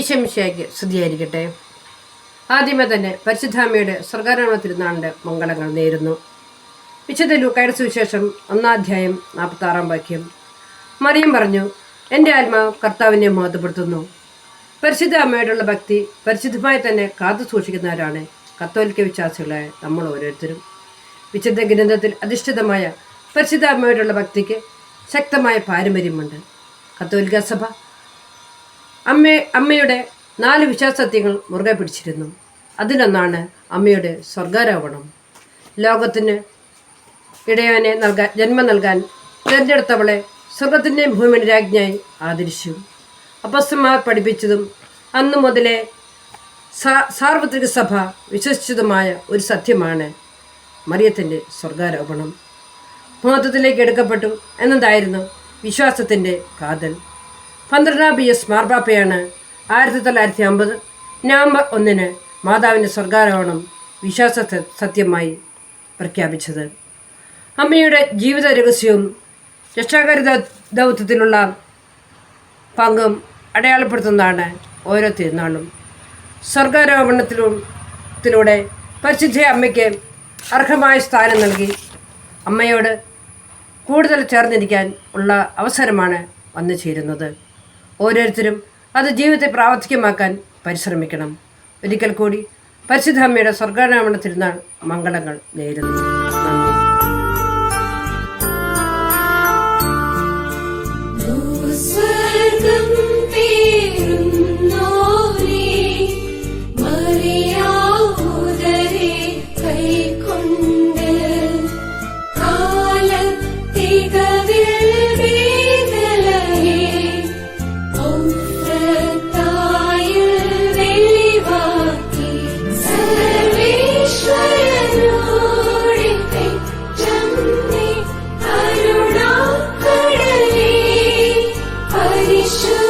ഈശംശയ്ക്ക് സ്തുതിയായിരിക്കട്ടെ. ആദ്യമേ തന്നെ പരിശുദ്ധാമ്മയുടെ സ്വർഗാരോഹണ തിരുനാളിന്റെ മംഗളങ്ങൾ നേരുന്നു. വിശുദ്ധ ലൂക്കായുടെ സുവിശേഷം ഒന്നാധ്യായം നാൽപ്പത്തി ആറാം വാക്യം. മറിയം പറഞ്ഞു എന്റെ ആത്മാവ് കർത്താവിനെ മഹത്വപ്പെടുത്തുന്നു. പരിശുദ്ധ അമ്മയോടുള്ള ഭക്തി പരിശുദ്ധമായി തന്നെ കാത്തു സൂക്ഷിക്കുന്നവരാണ് കത്തോലിക്ക വിശ്വാസികളായ നമ്മൾ ഓരോരുത്തരും. വിശുദ്ധ ഗ്രന്ഥത്തിൽ അധിഷ്ഠിതമായ പരിശുദ്ധ അമ്മയോടുള്ള ഭക്തിക്ക് ശക്തമായ പാരമ്പര്യമുണ്ട്. കത്തോലിക്ക സഭ അമ്മ അമ്മയുടെ നാല് വിശ്വാസത്യങ്ങൾ മുറുകെ പിടിച്ചിരുന്നു. അതിലൊന്നാണ് അമ്മയുടെ സ്വർഗാരോപണം. ലോകത്തിന് ഇടയവനെ നൽകാൻ ജന്മം നൽകാൻ തിരഞ്ഞെടുത്തവളെ സ്വർഗത്തിന്റെയും ഭൂമിയുടെ രാജ്ഞിയായി ആദരിച്ചു. അപ്പസ്തന്മാർ പഠിപ്പിച്ചതും അന്നു മുതലേ സാർവത്രിക സഭ വിശ്വസിച്ചതുമായ ഒരു സത്യമാണ് മറിയത്തിന്റെ സ്വർഗാരോപണം. മഹത്വത്തിലേക്ക് എടുക്കപ്പെട്ടു എന്നതായിരുന്നു വിശ്വാസത്തിന്റെ കാതൽ. പന്ത്രണ്ടാം ബി എസ് മാർപ്പാപ്പയാണ്. ആയിരത്തി തൊള്ളായിരത്തി അമ്പത് നവംബർ ഒന്നിന് മാതാവിന്റെ സ്വർഗാരോഹണം വിശ്വാസ സത്യമായി പ്രഖ്യാപിച്ചത്. അമ്മയുടെ ജീവിത രഹസ്യവും രക്ഷാകര ദൗത്യത്തിലുള്ള പങ്കും അടയാളപ്പെടുത്തുന്നതാണ് ഓരോ തിരുനാളും. സ്വർഗാരോപണത്തിലൂടെ പരിശുദ്ധ അമ്മയ്ക്ക് അർഹമായ സ്ഥാനം നൽകി അമ്മയോട് കൂടുതൽ ചേർന്നിരിക്കാൻ ഉള്ള അവസരമാണ് വന്നു ചേരുന്നത് ഓരോരുത്തരും അത് ജീവിതത്തെ പ്രാവർത്തികമാക്കാൻ പരിശ്രമിക്കണം. ഒരിക്കൽ കൂടി പരിശുദ്ധ അമ്മയുടെ സ്വർഗാരോപണ തിരുനാൾ മംഗളങ്ങൾ നേരുന്നു. peace to